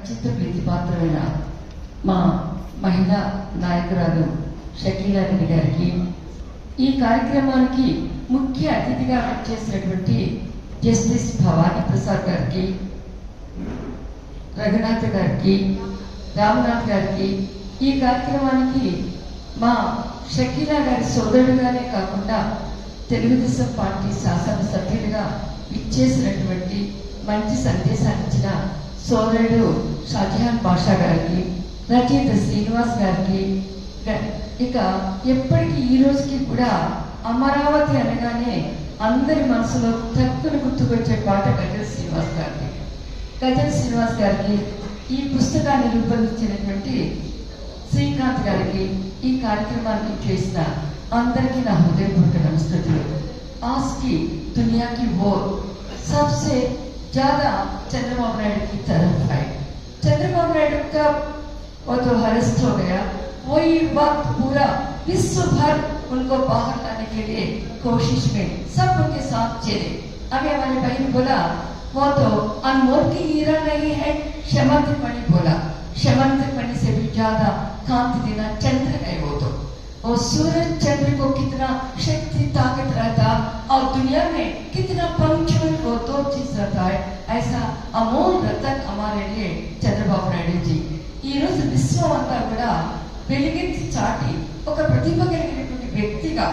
అత్యంత ప్రీతిపాత్రమైన మా మహిళా నాయకురాలు షకీలా గారికి ఈ కార్యక్రమానికి ముఖ్య అతిథిగా చేసినటువంటి జస్టిస్ భవానీ ప్రసాద్ గారికి రఘునాథ్ గారికి రామనాథ్ గారికి ఈ కార్యక్రమానికి మా షకీలా గారి సోదరుడుగానే కాకుండా తెలుగుదేశం పార్టీ శాసనసభ్యులుగా ఇచ్చేసినటువంటి మంచి సందేశాన్ని ఇచ్చిన సోదరుడు షాజహాన్ బాషా గారికి రచయిత శ్రీనివాస్ గారికి గ- ఇక ఎప్పటికీ ఈ రోజుకి కూడా అమరావతి అనగానే అందరి మనసులో తక్కువ గుర్తుకొచ్చే పాట గజల్ శ్రీనివాస్ గారికి గజల్ శ్రీనివాస్ గారికి ఈ పుస్తకాన్ని రూపొందించినటువంటి శ్రీకాంత్ గారికి ఈ కార్యక్రమానికి చేసిన అందరికీ నా హృదయపూర్వక నమస్కృతులు आज की दुनिया की वो सबसे ज्यादा चंद्रबाबू नायडू की तरफ़ आए। चंद्रबाबू नायडू का वो तो अरेस्ट हो गया, वही वक्त पूरा विश्व भर उनको बाहर लाने के लिए कोशिश में सब उनके साथ चले। अभी हमारे बहन बोला, वो तो अनमोल की हीरा नहीं है शमंत मणि बोला। शमंत मणि से भी ज़्यादा कांति देना चंद्र है वो तो। और सूरज चंद्र को कितना शक्ति, ताकत रहता और दुनिया में कितना पंक्चुअल वो दो चीज रहता है ऐसा अमोल रतन हमारे लिए చంద్రబాబు నాయుడు జీ ఈ రోజు విశ్వం అంతా కూడా వెలిగెత్తి చాటి ఒక ప్రతిభ కలిగినటువంటి వ్యక్తిగా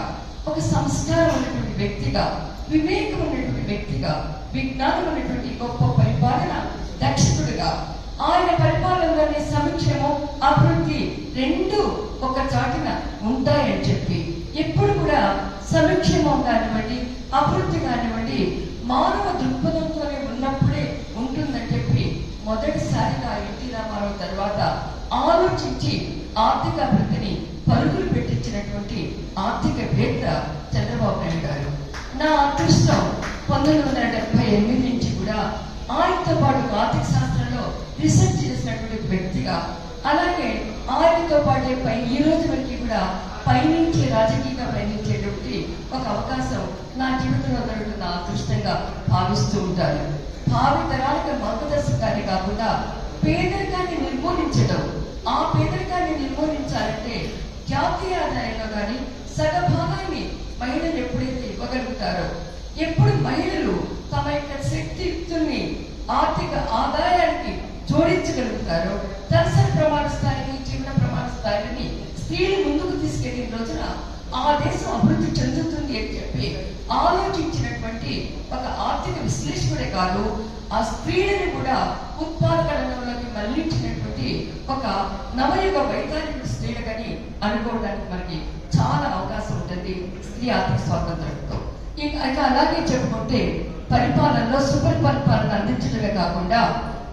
ఒక సంస్కారం ఉన్నటువంటి వ్యక్తిగా వివేకం ఉన్నటువంటి వ్యక్తిగా విజ్ఞానం ఉన్నటువంటి గొప్ప పరిపాలన దక్షకుడిగా ఆయన పరిపాలనలోని సంక్షేమం అభివృద్ధి రెండు ఒక చాటున ఉంటాయని చెప్పి ఎప్పుడు కూడా సంక్షేమం కానివ్వండి అభివృద్ధి కానివ్వండి మానవ దృక్పథంతోనే ఉన్నప్పుడే ఉంటుందని చెప్పి మొదటిసారిగా ఎన్టీ రామారావు తర్వాత ఆలోచించి ఆర్థిక అభివృద్ధిని పరుగులు పెట్టించినటువంటి ఆర్థికవేత్త చంద్రబాబు నాయుడు గారు. నా అదృష్టం పంతొమ్మిది వందల డెబ్బై ఎనిమిది నుంచి కూడా ఆయనతో పాటు ఆర్థిక శాస్త్రంలో రీసెర్చ్ చేసినటువంటి వ్యక్తిగా అలాగే ఆయనతో పాటే పై ఈ రోజు వరకు కూడా పైనుంచి రాజకీయంగా పయనించేటువంటి ఒక అవకాశం నా జీవితంలో జరుగుతున్న అదృష్టంగా భావిస్తూ ఉంటాను భావి తరాలకు మార్గదర్శకాన్ని కాకుండా పేదరికాన్ని నిర్మూలించడం ఆ పేదరికాన్ని నిర్మూలించాలంటే జాతీయ ఆదాయంలో కానీ సగభాగాన్ని మహిళలు ఎప్పుడైతే ఇవ్వగలుగుతారో ఎప్పుడు మహిళలు తమ యొక్క శక్తియుక్తుల్ని ఆర్థిక ఆదాయానికి జోడించగలుగుతారో తలసరి ప్రమాణ స్థాయిని జీవన ప్రమాణ స్థాయిని స్త్రీలు ముందుకు తీసుకెళ్ళిన రోజున ఆ దేశం అభివృద్ధి చెందుతుంది అని చెప్పి ఆలోచించినటువంటి ఒక ఆర్థిక విశ్లేషకుడే కాదు ఆ స్త్రీలను కూడా ఉత్పాదక రంగంలోకి మళ్ళించినటువంటి ఒక నవయుగ వైజ్ఞానిక స్త్రీలకని అనుకోవడానికి మనకి చాలా అవకాశం ఉంటుంది. స్త్రీ ఆర్థిక స్వాతంత్రంతో. ఇంకా ఇక అలాగే చెప్పుకుంటే పరిపాలనలో సుపరిపాలన అందించడమే కాకుండా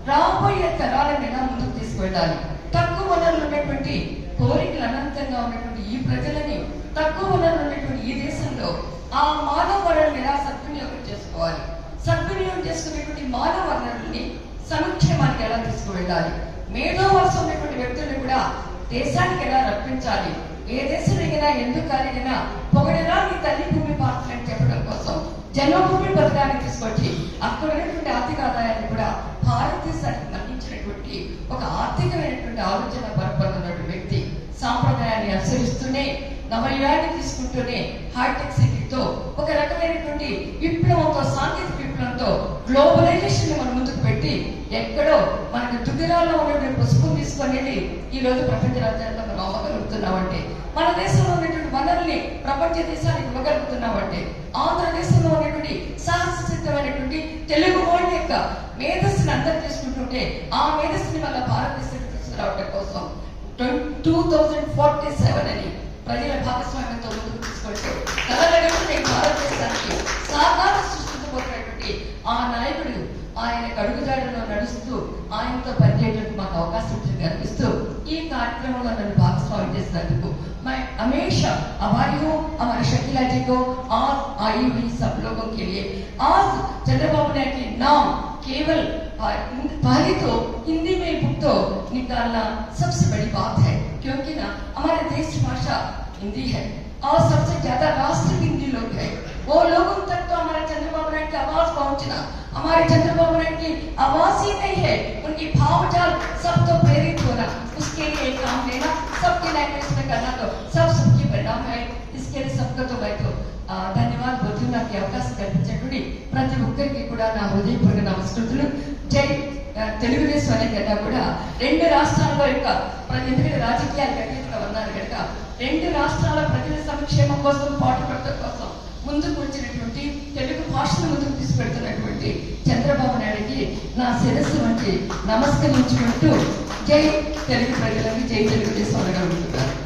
రాబోయే తరాలను ఎలా ముందుకు తీసుకెళ్ళాలి? తక్కువ వనరులు ఉన్నటువంటి కోరికలు అనంతంగా ఉన్నటువంటి ఈ ప్రజలని తక్కువ వనరులు ఉన్నటువంటి ఈ దేశంలో ఆ మానవ వనరులను ఎలా సద్వినియోగం చేసుకోవాలి? సద్వినియోగం చేసుకునేటువంటి మానవ వనరుల్ని సంక్షేమానికి ఎలా తీసుకువెళ్ళాలి? మేధో వలస ఉన్నటువంటి వ్యక్తులను కూడా దేశానికి ఎలా రప్పించాలి? ఏ దేశమైనా ఎందుకు కలిగినా పొగడరా నీ తల్లి భూమి పాత్రని చెప్పడం కోసం జన్మభూమి పథకాన్ని తీసుకొచ్చి అక్కడ ఉన్నటువంటి ఆర్థిక ఆదాయాన్ని కూడా భారతదేశానికి మరణించినటువంటి ఒక ఆర్థికమైనటువంటి ఆలోచన పరపడుతున్నటువంటి వ్యక్తి సాంప్రదాయాన్ని అనుసరిస్తూనే నవయుగాన్ని తీసుకుంటూనే హార్టెక్ సిటీతో ఒక రకమైనటువంటి విప్లవంతో సాంకేతిక విప్లవంతో గ్లోబలైజేషన్ మనం ముందుకు పెట్టి ఎక్కడో మనకి దుగ్గిరాల్లో ఉన్నటువంటి పసుపును తీసుకొని వెళ్ళి ఈ రోజు ప్రపంచ రాజ్యాంగంలో మనం అవ్వగలుగుతున్నామంటే మన దేశంలో ఉన్నటువంటి వనరుల్ని ప్రపంచ దేశానికి ఇవ్వగలుగుతున్నామంటే ఆంధ్రదేశంలో ఉన్నటువంటి సాహసిద్ధమైనటువంటి తెలుగు వాళ్ళ యొక్క మేధస్సుని అందరు తీసుకుంటుంటే ఆ మేధస్సుని మన భారతదేశానికి తీసుకురావడం కోసం టూ థౌజండ్ ఫార్టీ సెవెన్ అని ప్రజల భాగస్వామ్యంతో ముందుకు తీసుకుంటూ కలగలుగుతున్న ఈ భారతదేశానికి సాధారణ సృష్టించబోతున్నటువంటి ఆ నాయకుడు ఆయన అడుగుజాడలో నడుస్తూ ఆయనతో పనిచేయడానికి మాకు అవకాశం ఉంటుంది కనిపిస్తూ ఈ కార్యక్రమంలో నన్ను భాగస్వామ్యం చేసినందుకు मैं हमेशा आभारी हूँ हमारे शकीला जी को आज आई हुई सब लोगों के लिए आज चंद्रबाबू नायडू के नाम केवल और तो हिंदी में बुक तो निकालना सबसे बड़ी बात है, क्योंकि ना, हमारे देश की भाषा हिंदी है, और सबसे ज़्यादा राष्ट्र हिंदी लोग है। वो लोगों तक तो हमारे चंद्रबाबू नायडू की आवाज़ पहुँचना, हमारे चंद्रबाबू नायडू की आवाज़ ही नहीं है, उनकी भावचाल सब तो प्रेरित होना, उसके लिए काम लेना, सबके लैंग्वेज में करना तो सब सबके परिणाम है। इसके लिए सबको तो मैं तो ధన్యవాదాలు పొందుతున్న అవకాశం కల్పించండి ప్రతి ఒక్కరికి కూడా నా హృదయపూర్వక नमस्कृत జై తెలుగుదేశం అనే గడ్డ కూడా రెండు రాష్ట్రాల్లో యొక్క ఎందుకంటే రాజకీయాలు గట్టిగా ఉన్నారు కనుక రెండు రాష్ట్రాల ప్రజల సంక్షేమం కోసం పాటుపడటం కోసం ముందుకు వచ్చినటువంటి తెలుగు భాషను ముందుకు తీసుకెడుతున్నటువంటి చంద్రబాబు నాయుడికి నా శిరస్సు వంటి నమస్కరించుకుంటూ జై తెలుగు ప్రజలకు జై తెలుగుదేశం అనగలుగుతున్నాను